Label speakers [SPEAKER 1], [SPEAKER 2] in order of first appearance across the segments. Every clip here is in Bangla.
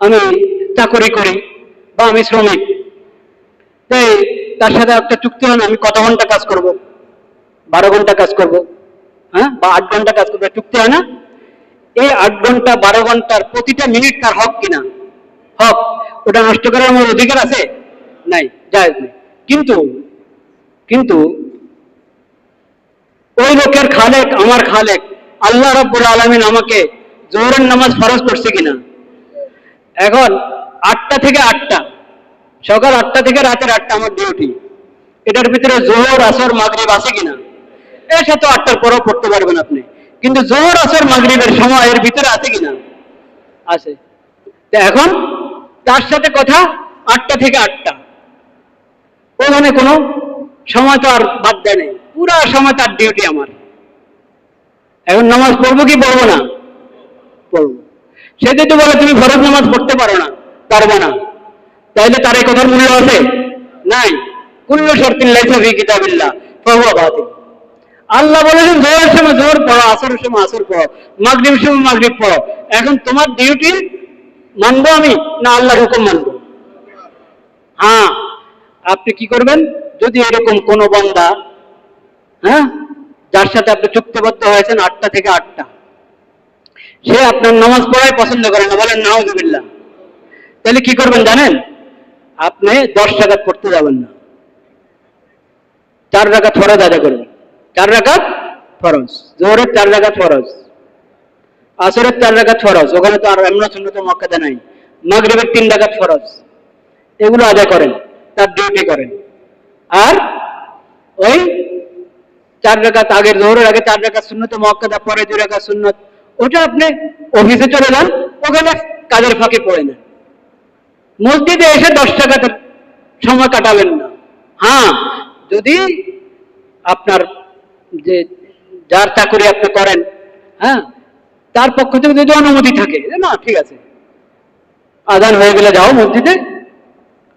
[SPEAKER 1] আমি চাকরি করি বা আমি শ্রমিক। তার সাথে একটা চুক্তি হলো, আমি কত ঘণ্টা কাজ করব? বারো ঘণ্টা কাজ করব। হ্যাঁ? বা আট ঘণ্টা কাজ করব। চুক্তি হয় না? এই আট ঘণ্টা, বারো ঘণ্টার প্রতিটা মিনিট তার হক কিনা? হক। ওটা নষ্ট করার আমার অধিকার আছে? নাই নেই। কিন্তু কিন্তু ওই লোকের খালেক, আমার খালেক, আল্লাহ রব্বুল আলমিন আমাকে জোহরের নামাজ ফরজ করছে কিনা? এখন আটটা থেকে আটটা। সকাল আটটা থেকে রাতের আটটা আমার ডিউটি এটার ভিতরে জোহর, আসর, মাগরিব আছে কিনা? এর সাথে আটটার পরও পড়তে পারবেন আপনি। কিন্তু জোহর, আসর, মাগরিবের সময় এর ভিতরে আছে কিনা? আছে। তো এখন তার সাথে কথা আটটা থেকে আটটা। ওখানে কোনো সময় তো আর বাদ দেয় নেই। পুরা সময় তার ডিউটি আমার। এখন নামাজ পড়ব কি পড়ব না? পড়ব। সে যদি বলে, তুমি ফরজ নামাজ পড়তে পারো না, পারব না। তাইলে তার এই কথার মূল্য আছে? নাই। কুল্লু শর্তিন লাইসা ফি কিতাবিল্লাহ, ফাহুয়া বাতিল। আল্লাহ বলেছেন জোহরের সময় জোহর পড়ো, আসরের সময় আসর পড়ো, মাগরিবের সময় মাগরিব পড়ো। এখন তোমার ডিউটি মানবো আমি, না আল্লাহর হুকুম মানবো? হ্যাঁ আপনি কি করবেন? যদি এরকম কোনো বান্দা হ্যাঁ যার সাথে আপনি চুক্তিবদ্ধ হয়েছেন আটটা থেকে আটটা সে আপনার নামাজ পড়াই পছন্দ করে না, বলেন, নাউজুবিল্লাহ। তাহলে কি করবেন জানেন? আপনি দশ টাকাত পড়তে যাবেন না। চার রাকাত ফরজ আদায় করবেন। চার রাকাত ফরজ। জোহরের চার রাকাত ফরজ। আসরের চার রাকাত ফরজ। ওখানে তো আর এমন সুন্নত মক্কাদা নাই। মাগরিবের তিন রাকাত ফরজ। এগুলো আদায় করেন, তার ডিউটি করেন। আর ওই চার রাকাত আগের জোহরের আগে চার রাকাত শূন্যত মক্কাদা পরে দুই রাকাত শূন্যত ওটা আপনি অফিসে চলে যান, ওখানে কাজের ফাঁকে পড়ে নেন মসজিদে এসে দশ টাকা সময় কাটাবেন না। হ্যাঁ যদি আপনার যে যার চাকরি আপনি করেন হ্যাঁ তার পক্ষ থেকে যদি অনুমতি থাকে না, ঠিক আছে। আদান হয়ে গেলে যাও মসজিদে,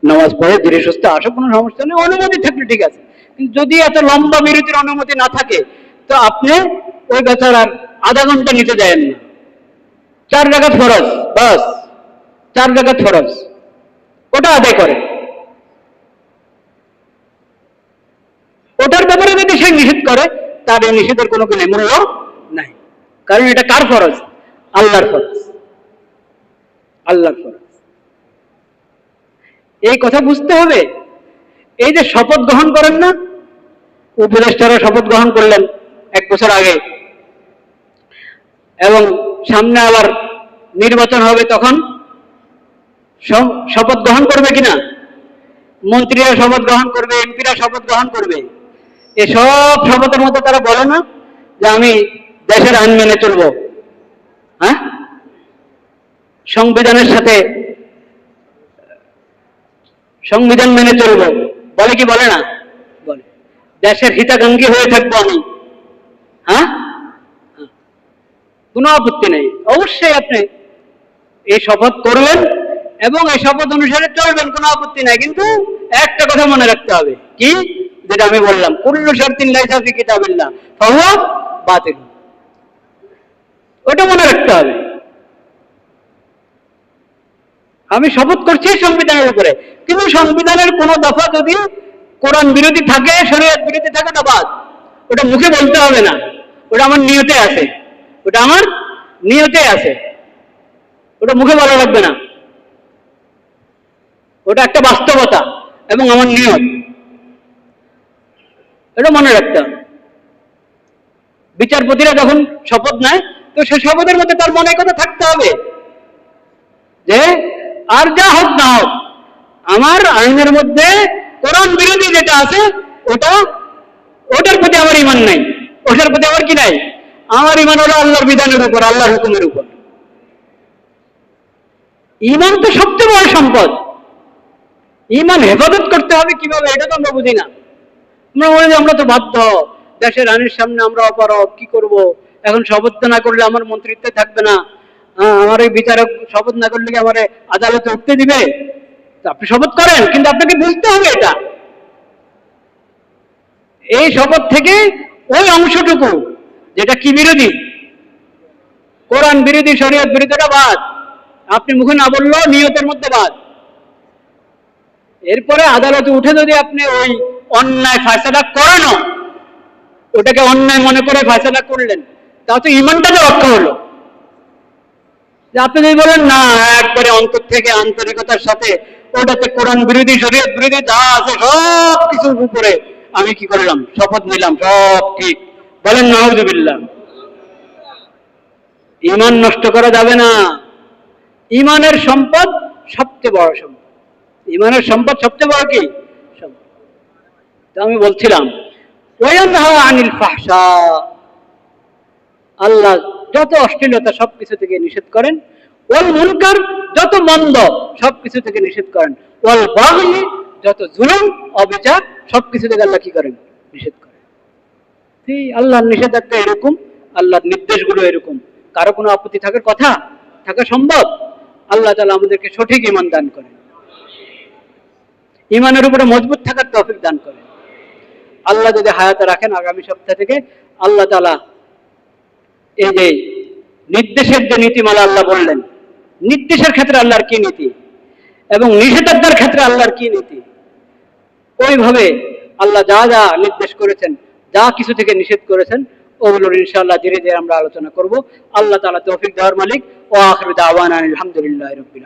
[SPEAKER 1] নামাজ পড়ে ধীরে সুস্থে আসো, কোনো সমস্যা নেই, অনুমতি থাকলে ঠিক আছে। কিন্তু যদি এত লম্বা বিরতির অনুমতি না থাকে, তো আপনি ওই বেচারার আধা ঘণ্টা নিতে দেন না। চার জায়গাত ফরজ বাস। চার জায়গাত ফরজ। ওটা আদায় করে ওটার ব্যাপারে যদি সে নিষেধ করে তার এই নিষেধের কোনো কোনো মূল্য নাই। কারণ এটা কার ফরজ? আল্লাহর ফরজ। আল্লাহর ফরজ। এই কথা বুঝতে হবে। এই যে শপথ গ্রহণ করেন না উপদেষ্টারা শপথ গ্রহণ করলেন এক বছর আগে। এবং সামনে আবার নির্বাচন হবে তখন শপথ গ্রহণ করবে কিনা? মন্ত্রীরা শপথ গ্রহণ করবে, এমপিরা শপথ গ্রহণ করবে। এসব শপথের মধ্যে তারা বলে না যে আমি দেশের আইন মেনে চলবো। হ্যাঁ? সংবিধানের সাথে সংবিধান মেনে চলবো। বলে কি বলে না? বলে। দেশের হিতাকাঙ্ক্ষী হয়ে থাকব আমি। হ্যাঁ হ্যাঁ। কোনো আপত্তি নেই। অবশ্যই আপনি এই শপথ করবেন এবং এই শপথ অনুসারে চলবেন, কোনো আপত্তি নাই। কিন্তু একটা কথা মনে রাখতে হবে। কি? যেটা আমি বললাম, কুল্লু শর্তিন লাইসা ফি কিতাবিল্লাহ ফাহুয়া বাতিল। ওটা মনে রাখতে হবে। আমি শপথ করছি সংবিধানের উপরে। কিন্তু সংবিধানের কোন দফা যদি কোরআন বিরোধী থাকে, শরীয়ত বিরোধী থাকে না বাদ। ওটা মুখে বলতে হবে না। ওটা আমার নিয়তে আছে ওটা আমার নিয়তে আছে। ওটা মুখে বলা লাগবে না। ওটা একটা বাস্তবতা এবং আমার নিয়ত। এটা মনে রাখতে হবে। বিচারপতিরা যখন শপথ নেয়, তো সে শপথের মধ্যে তার মনে কথা থাকতে হবে যে, আর যা হোক না হোক, আমার আইনের মধ্যে কোরআন বিরোধী যেটা আছে, ওটা, ওটার প্রতি আমার ইমান নাই। ওটার প্রতি আমার কি নাই? আমার ইমান হলো আল্লাহর বিধানের উপর, আল্লাহর হুকুমের উপর। ইমান তো সবচেয়ে বড় সম্পদ। ইমান হেফাজত করতে হবে কীভাবে, এটা তো আমরা বুঝি না। আমরা হয় আমরা তো বাধ্য। দেশের আইনের সামনে আমরা অপারক কি করব? এখন শপথ না করলে আমার মন্ত্রিত্বে থাকবে না। আমার এই বিচারক শপথ না করলে কি আমার আদালতে উঠতে দিবে? আপনি শপথ করেন, কিন্তু আপনাকে বুঝতে হবে এটা। এই শপথ থেকে ওই অংশটুকু যেটা কি বিরোধী? কোরআন বিরোধী, শরীয়ত বিরোধীটা বাদ। আপনি মুখে না বললেও নিয়তের মধ্যে বাদ। এরপরে আদালতে উঠে যদি আপনি ওই অন্যায় ফায়সালা করানো, ওটাকে অন্যায় মনে করে ফায়সালা করলেন তা তো ইমানটা তো রক্ষা হলো। যে আপনি যদি বলেন, না, একবারে অন্তর থেকে আন্তরিকতার সাথে ওটাতে কোরআন বিরোধী, শরীয়ত বিরোধী যা আছে সব কিছুর উপরে আমি কি করলাম? শপথ নিলাম, সব ঠিক। বলেন নাহজুবিল্লাহ ইমান নষ্ট করা যাবে না। ইমানের সম্পদ সবচেয়ে বড় সম্পদ। ইমানের সম্পদ সবচেয়ে বড় কি? তো আমি বলছিলাম আনিল ফাহশা। আল্লাহ যত অশ্লীলতা সবকিছু থেকে নিষেধ করেন, ওয়াল মুনকার যত মন্দ সবকিছু থেকে নিষেধ করেন, ওয়াল বাগি যত জুলুম, অবিচার সবকিছু থেকে আল্লাহ কি করেন? নিষেধ করেন। এই আল্লাহর নিষেধাজ্ঞা এরকম, আল্লাহর নির্দেশগুলো এরকম। কারও কোনো আপত্তি থাকার কথা? থাকা সম্ভব? আল্লাহ তাআলা আমাদেরকে সঠিক ইমান দান করেন। ইমানের উপরে মজবুত থাকার তৌফিক দান করেন। আল্লাহ যদি হায়াতে রাখেন আগামী সপ্তাহ থেকে, আল্লাহ তাআলা এই যে নির্দেশের যে নীতিমালা আল্লাহ বললেন, নির্দেশের ক্ষেত্রে আল্লাহর কি নীতি? এবং নিষেধাজ্ঞার ক্ষেত্রে আল্লাহর কি নীতি? ওইভাবে আল্লাহ যা যা নির্দেশ করেছেন যা কিছু থেকে নিষেধ করেছেন, ওগুলোর ইনশাআল্লাহ ধীরে ধীরে আমরা আলোচনা করব। আল্লাহ তালা তৌফিক দেওয়ার মালিক। ও আখরুদ আওয়ান আলহামদুলিল্লাহ রবিল